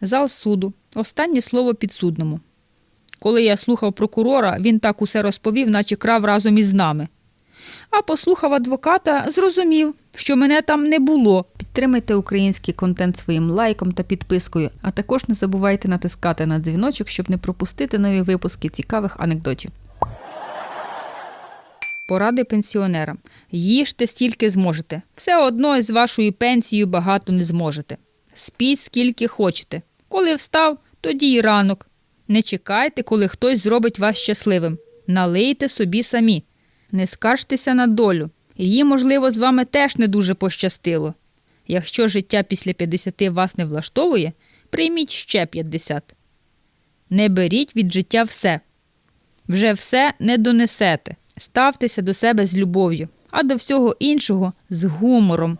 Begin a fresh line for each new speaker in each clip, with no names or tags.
Зал суду. Останнє слово підсудному. Коли я слухав прокурора, він так усе розповів, наче крав разом із нами. А послухав адвоката, зрозумів, що мене там не було. Підтримайте український контент своїм лайком та підпискою, а також не забувайте натискати на дзвіночок, щоб не пропустити нові випуски цікавих анекдотів. Поради пенсіонерам. Їжте стільки зможете. Все одно з вашою пенсією багато не зможете. Спіть скільки хочете. Коли встав, тоді й ранок. Не чекайте, коли хтось зробить вас щасливим. Налийте собі самі. Не скаржтеся на долю. Її, можливо, з вами теж не дуже пощастило. Якщо життя після 50 вас не влаштовує, прийміть ще 50. Не беріть від життя все. Вже все не донесете. Ставтеся до себе з любов'ю, а до всього іншого з гумором.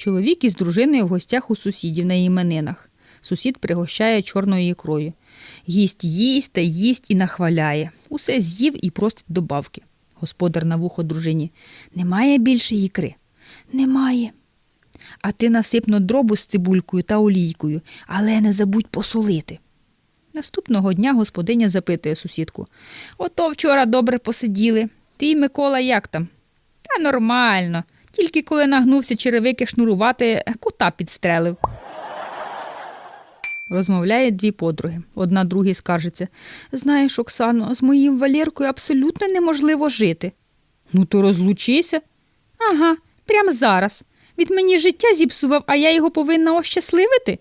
Чоловік із дружиною в гостях у сусідів на іменинах. Сусід пригощає чорною ікрою. Їсть, їсть та їсть і нахваляє. Усе з'їв і просить добавки. Господар на вухо дружині. Немає більше ікри? Немає. А ти насипно дробу з цибулькою та олійкою, але не забудь посолити. Наступного дня господиня запитує сусідку. Ото вчора добре посиділи. Ти, Микола, як там? Та нормально. Тільки коли нагнувся черевики шнурувати, кота підстрелив. Розмовляють дві подруги. Одна другій скаржиться. Знаєш, Оксано, з моїм Валєркою абсолютно неможливо жити. Ну, то розлучися. Ага, прямо зараз. Від мені життя зіпсував, а я його повинна ощасливити.